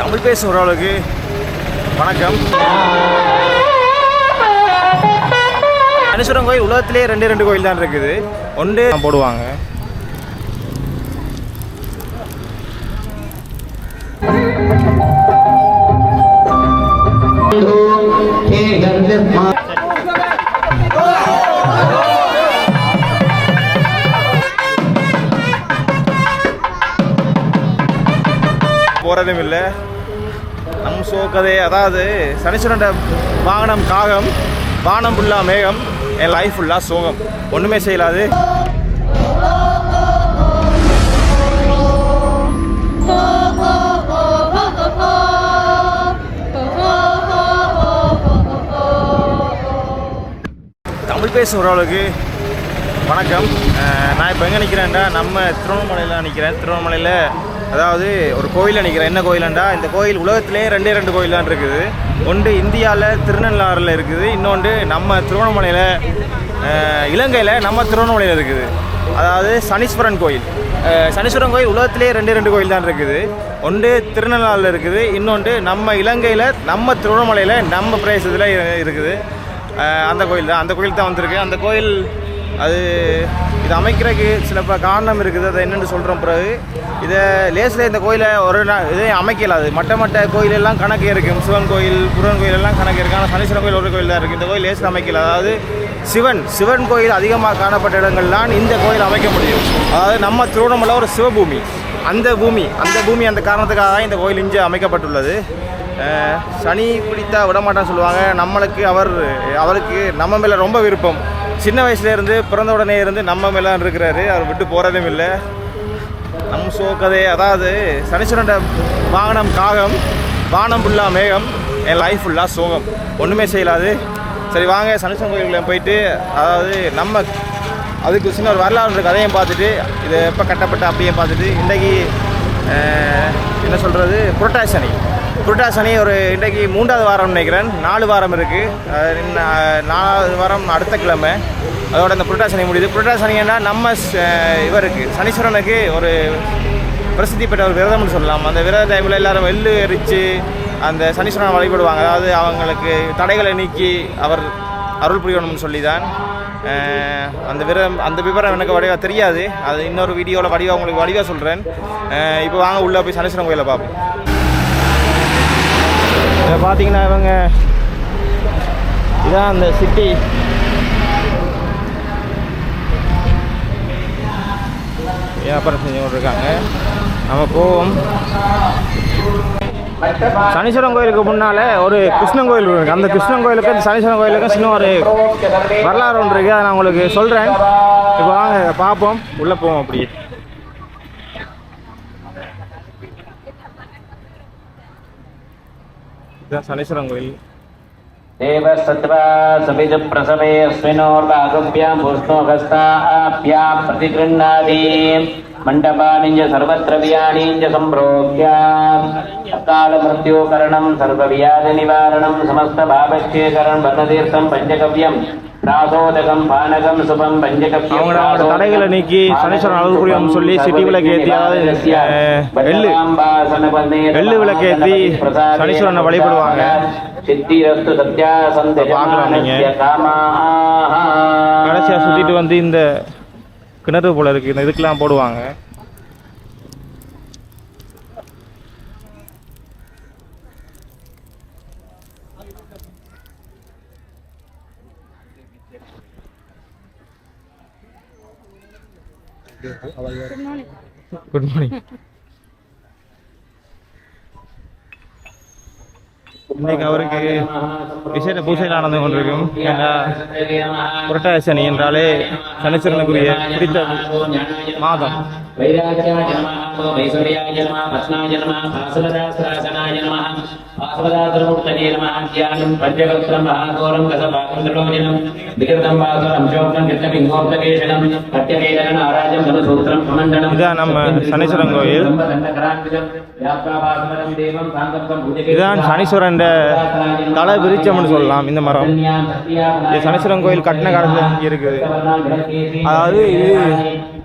தமிழ் பேசும் ஓரளவுக்கு வணக்கம். அனுசுரம் கோயில் உலகத்திலே ரெண்டு ரெண்டு கோயில் தான் இருக்குது. ஒன்று போடுவாங்க. போகிறதும் இல்லை. நம் சோக்கதே அதாவது சனீஸ்வரன் வாகனம் காகம் வானம் ஃபுல்லாக மேகம் என் லைஃப் ஃபுல்லாக சோகம். ஒன்றுமே செய்யலாது தமிழ் பேசும் ஓரளவுக்கு வணக்கம். நான் இப்போ எங்கே நிற்கிறேன்டா நம்ம திருவண்ணாமலையில் நிற்கிறேன் திருவண்ணாமலையில் அதாவது ஒரு கோயிலில் நிற்கிறேன் என்ன கோயிலண்டா? இந்த கோயில் உலகத்திலே ரெண்டே ரெண்டு கோயில் தான் இருக்குது. ஒன்று இந்தியாவில் திருநள்ளாறில் இருக்குது. இன்னொன்று நம்ம திருவண்ணாமலையில் இலங்கையில் நம்ம திருவண்ணாமலையில் இருக்குது. அதாவது சனீஸ்வரன் கோயில். சனீஸ்வரன் கோயில் உலகத்திலே ரெண்டே ரெண்டு கோயில் தான் இருக்குது. ஒன்று திருநள்ளாறில் இருக்குது. இன்னொன்று நம்ம இலங்கையில் நம்ம திருவண்ணாமலையில் நம்ம பிரதேசத்தில் இருக்குது. அந்த கோயில் தான். அந்த கோயில் தான் வந்திருக்கு. அந்த கோயில் அது இது அமைக்கிறதுக்கு சில ப காரணம் இருக்குது. அதை என்னென்னு சொல்கிறோம் பிறகு. இதை லேசில் இந்த கோயிலை ஒரு நாள் இதே அமைக்கல அது. மட்ட மட்ட கோயிலெல்லாம் கணக்கு இருக்குது சிவன் கோயில் முருகன் கோயில் எல்லாம் கணக்கு இருக்குது ஆனால் சனீஸ்வரன் கோயில் ஒரு கோயில் தான் இருக்குது இந்த கோயில் லேசில் அமைக்கல. அதாவது சிவன் சிவன் கோயில் அதிகமாக காணப்பட்ட இடங்கள்லாம் இந்த கோயில் அமைக்க முடியும் அதாவது நம்ம திருவண்ணாமலை ஒரு சிவபூமி. அந்த பூமி அந்த பூமி அந்த காரணத்துக்காக தான் இந்த கோயில் இங்கே அமைக்கப்பட்டுள்ளது. சனி பிடித்தா விடமாட்டான்னு சொல்லுவாங்க. நம்மளுக்கு அவர் அவருக்கு நம்ம மேலே ரொம்ப விருப்பம். சின்ன வயசுல இருந்து பிறந்த உடனே இருந்து நம்ம மேலே இருக்கிறாரு. அவர் விட்டு போகிறதும் இல்லை. நம் சோக்கதை அதாவது சனீஸ்வரன் வாகனம் காகம் வானம் ஃபுல்லாக மேகம் என் லைஃப் ஃபுல்லாக சோகம். ஒன்றுமே செய்யலாது. சரி வாங்க சனீஸ்வரன் கோயிலுக்குள்ள போயிட்டு அதாவது நம்ம அதுக்கு சின்ன ஒரு வரலாறு இருக்குது அதையும் பார்த்துட்டு இது எப்போ கட்டப்பட்ட அப்படியே பார்த்துட்டு இன்றைக்கி என்ன சொல்கிறது புரட்டாசி சனி புரட்டாசி சனி ஒரு இன்றைக்கு மூன்றாவது வாரம் நினைக்கிறேன். நாலு வாரம் இருக்குது நாலாவது வாரம் அடுத்த கிழமை. அதோட அந்த புரட்டாசி சனி முடியுது புரட்டாசி நம்ம இவருக்கு சனீஸ்வரனுக்கு ஒரு பிரசித்தி பெற்ற ஒரு விரதம்னு சொல்லலாம். அந்த விரத டைமில் எல்லாரும் வெள்ளு எரித்து அந்த சனீஸ்வரனை வழிபடுவாங்க. அதாவது அவங்களுக்கு தடைகளை நீக்கி அவர் அருள் புரியணும்னு சொல்லி தான் அந்த விரம் அந்த விவரம் எனக்கு வடிவாக தெரியாது. அது இன்னொரு வீடியோவில் வடிவாக உங்களுக்கு வடிவாக சொல்கிறேன் இப்போ வாங்க உள்ளே போய் சனீஸ்வரன் கோயிலை பார்ப்போம். இதை பார்த்தீங்கன்னா இவங்க இதான் அந்த சிட்டி. வியாபாரம் செஞ்சு கொண்டிருக்காங்க நம்ம போவோம். சனீஸ்வரன் கோயிலுக்கு முன்னால் ஒரு கிருஷ்ணன் கோயில் இருக்குது அந்த கிருஷ்ணன் கோயிலுக்கு அந்த சனீஸ்வரன் கோயிலுக்கு சின்ன ஒரு வரலாறு ஒன்று இருக்குது அதை நான் உங்களுக்கு சொல்கிறேன் இப்போ வாங்க பார்ப்போம். உள்ளே போவோம் அப்படியே. சனீஸ்வரன் கோயில் देवस्तत्वा समिजप्रसवे अस्मिनोर्वागभ्यां पुष्णोहस्ताभ्यां प्रतिगृह्णाति मण्डपानि च सर्वद्रव्याणि च सम्प्रोक्ष्य अकालमृत्युकरणं सर्वव्याधिनिवारणं समस्तभावश्चेकरणं वर्णतीर्थं पञ्चकव्यं रासोदकं पानकं सुभं पञ्चकव्यं அவங்களோட தடைகளை நீக்கி சனீஸ்வரன் அருள் புரியும் சொல்லி சிட்டி விளக்கு ஏற்றி அதாவது அஹ், எள்ளு எள்ளு விளக்கேத்தி சனீஸ்வரனை வழிபடுவாங்க. சித்திரஸ்து சத்யா பார்க்கலாம் நீங்க. கடைசியாக சுற்றிட்டு வந்து இந்த கிணறு போல இருக்குது இந்த இதுக்கெல்லாம் போடுவாங்க. குட் மார்னிங் இன்னைக்கு அவருக்கு விசேட பூஜைகள் நடந்து கொண்டிருக்கும். புரட்டாசி சனி என்றாலே சனீஸ்வரனுக்குரிய பிடித்த மாதம். இதான் நம்ம சனீஸ்வரன் கோயில். இதுதான் சனீஸ்வரன் தலை விருச்சம்னு சொல்லலாம் இந்த மரம் இது சனீஸ்வரன் கோயில் கட்டின காலத்தில் இருக்குது அதாவது இது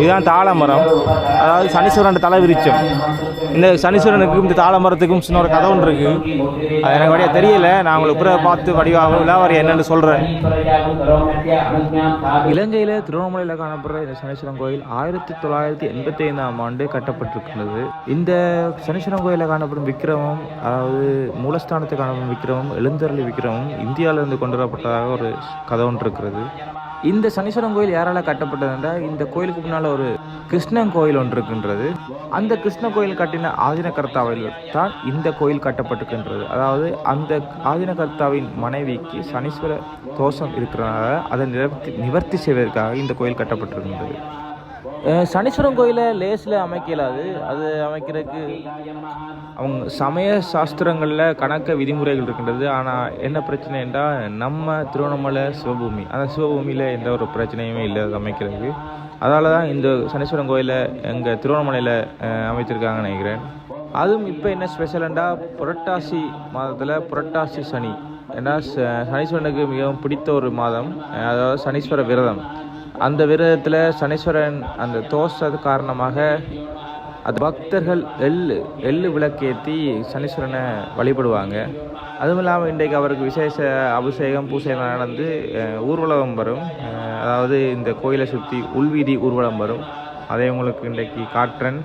இதுதான் தாளமரம். அதாவது சனீஸ்வரன் தலை விரிச்சம். இந்த சனீஸ்வரனுக்கும் இந்த தாளமரத்துக்கும் சின்ன ஒரு கதை ஒன்று இருக்குது அது எனக்கு வழியாக தெரியல. நான் உங்களுக்கு பிறகு பார்த்து வடிவாக விழாவாரி என்னென்னு சொல்கிறேன் இலங்கையில் திருவண்ணாமலையில் காணப்படுற இந்த சனீஸ்வரன் கோயில் ஆயிரத்தி தொள்ளாயிரத்தி எண்பத்தி ஐந்தாம் ஆண்டு கட்டப்பட்டிருக்கிறது இந்த சனீஸ்வரன் கோயிலில் காணப்படும் விக்கிரமம் அதாவது மூலஸ்தானத்தில் காணப்படும் விக்கிரமம் எழுந்தருளி விக்கிரமம் இந்தியாவிலிருந்து கொண்டு வரப்பட்டதாக ஒரு கதை ஒன்று இருக்கிறது. இந்த சனீஸ்வரன் கோயில் யாரால் கட்டப்பட்டது என்றால் இந்த கோயிலுக்கு முன்னால் ஒரு கிருஷ்ணன் கோயில் ஒன்று இருக்கின்றது. அந்த கிருஷ்ண கோயில் கட்டின ஆதினகர்த்தாவில் தான் இந்த கோயில் கட்டப்பட்டிருக்கின்றது. அதாவது அந்த ஆதினகர்த்தாவின் மனைவிக்கு சனீஸ்வர தோஷம் இருக்கிறனால அதை நிவர்த்தி நிவர்த்தி செய்வதற்காக இந்த கோயில் கட்டப்பட்டிருக்கின்றது. சனீஸ்வரன் கோயிலை லேஸில் அமைக்கலாது அது அமைக்கிறதுக்கு அவங்க சமய சாஸ்திரங்களில் கணக்க விதிமுறைகள் இருக்கின்றது. ஆனால் என்ன பிரச்சனை என்றால் நம்ம திருவண்ணாமலை சிவபூமி அந்த சிவபூமியில் எந்த ஒரு பிரச்சனையுமே இல்லை அது அமைக்கிறதுக்கு. அதால் தான் இந்த சனீஸ்வரன் கோயிலை எங்கள் திருவண்ணாமலையில் அமைச்சிருக்காங்கன்னு நினைக்கிறேன். அதுவும் இப்போ என்ன ஸ்பெஷல்ண்டா புரட்டாசி மாதத்தில் புரட்டாசி சனி. ஏன்னா ச- சனீஸ்வரனுக்கு மிகவும் பிடித்த ஒரு மாதம். அதாவது சனீஸ்வர விரதம். அந்த விரதத்தில் சனீஸ்வரன் அந்த தோஷது காரணமாக அது பக்தர்கள் எள்ளு எள்ளு விளக்கேற்றி சனீஸ்வரனை வழிபடுவாங்க. அதுவும் இல்லாமல் இன்றைக்கு அவருக்கு விசேஷ அபிஷேகம் பூசை நடந்து ஊர்வலம் வரும். அதாவது இந்த கோயிலை சுற்றி உள்வீதி ஊர்வலம் வரும். அதை உங்களுக்கு இன்றைக்கு காட்டுறேன்.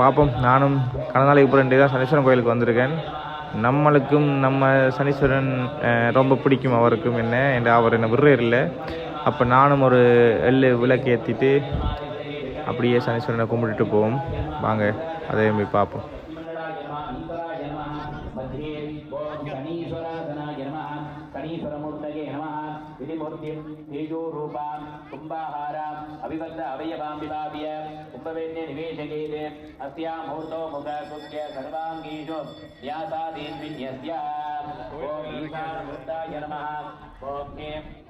பாப்பம். நானும் கடந்த நாளைக்கு அப்புறம் தான் சனீஸ்வரன் கோயிலுக்கு வந்திருக்கேன். நம்மளுக்கும் நம்ம சனீஸ்வரன் ரொம்ப பிடிக்கும் அவருக்கும் என்ன என்று அவர் என்ன விடுறார் இல்லை. அப்போ நானும் ஒரு எள்ளு விளக்கு ஏற்றிட்டு அப்படியே சனீஸ்வரனை கும்பிட்டுட்டு போவோம். வாங்க அதையும் போய் பார்ப்போம். ஓம்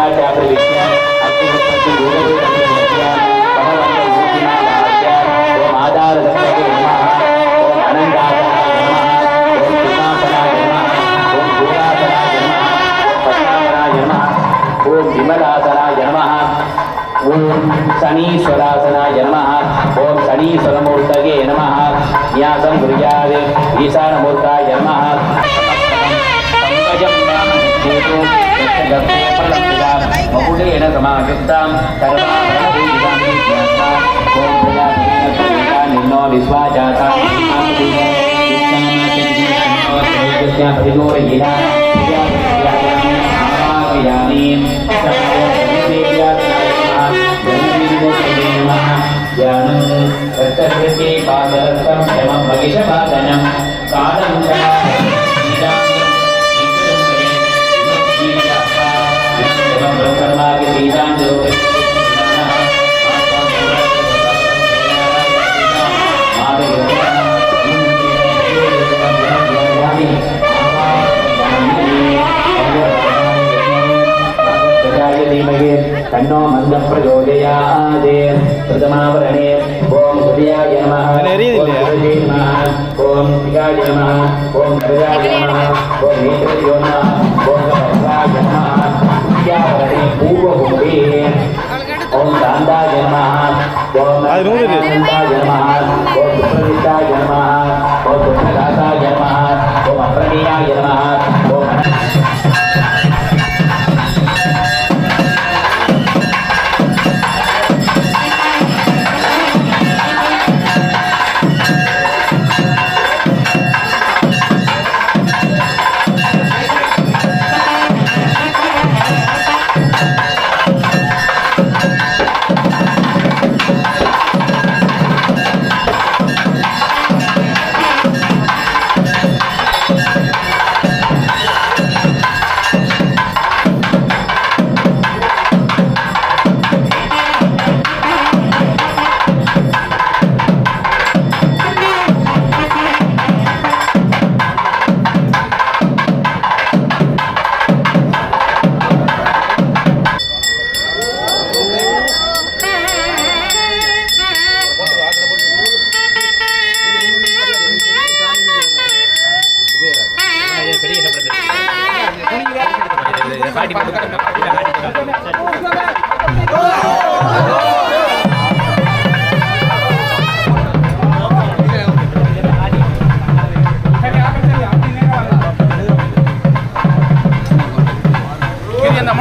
मध्यनाचाप्रविश्य अग्निहोत्रस्य दूरदूरस्य भगवन्तमूर्तिना भाष्य ॐ आधारदत्तये नमः ॐ अनन्तासनाय మకుటేన సమాయుక్తం నిన్నో విశ్వాజాత ప్రతిదోరయిరా జ్ఞానం రక్తృతి పాదరక్తం క్షమ భగిష పాద धीमहे तन्नो मन्दः प्रचोदयात् प्रथमावरणे ॐ सूर्याय नमः ॐ शिखाय नमः ॐ गजाय नमः ॐ नेत्रयो नमः ॐ सहस्राय नमः क्रियावरणे पूर्वभूमि ॐ शान्ताय नमः ॐ शान्ताय नमः ॐ सुप्रसिद्धाय नमः ॐ सुप्रदाताय नमः ॐ अप्रणीयाय नमः ॐ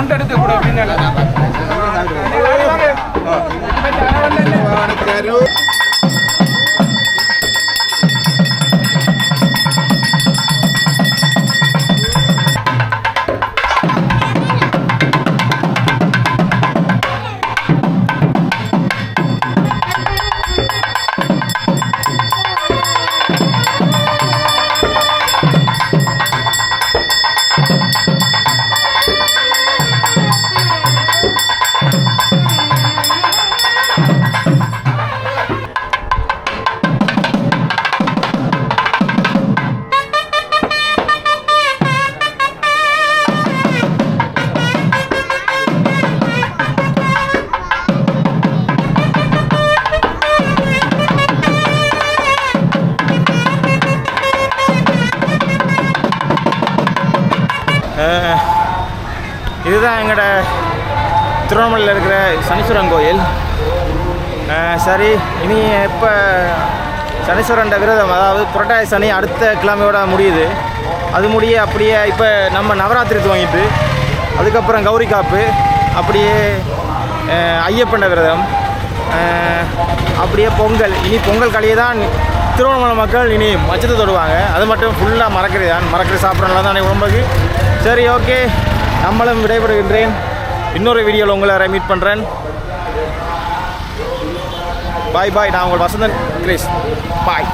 நமः ஓம் அப்ரமேயாய இதுதான் எங்களோட திருவண்ணாமலையில் இருக்கிற சனீஸ்வரன் கோயில். சரி இனி எப்போ சனீஸ்வரன் விரதம் அதாவது புரட்டாதி சனி அடுத்த கிழமையோட முடியுது. அது முடிய அப்படியே இப்போ நம்ம நவராத்திரி துவங்கிட்டு அதுக்கப்புறம் கௌரி காப்பு அப்படியே ஐயப்பண்ட விரதம் அப்படியே பொங்கல். இனி பொங்கல் கலையை தான் திருவண்ணாமலை மக்கள் இனி மச்சத்தை தொடுவாங்க. அது மட்டும் ஃபுல்லாக மறக்கிறது தான். மறக்கிறது சாப்பிட்றதுனால தான் உடம்புக்கு? சரி ஓகே நம்மளும் விடைபெறுகின்றேன். இன்னொரு வீடியோவில் உங்களை மீட் பண்ணுறேன் பாய் பாய் நான் உங்கள் வசந்தன் கிரேஸ் பாய்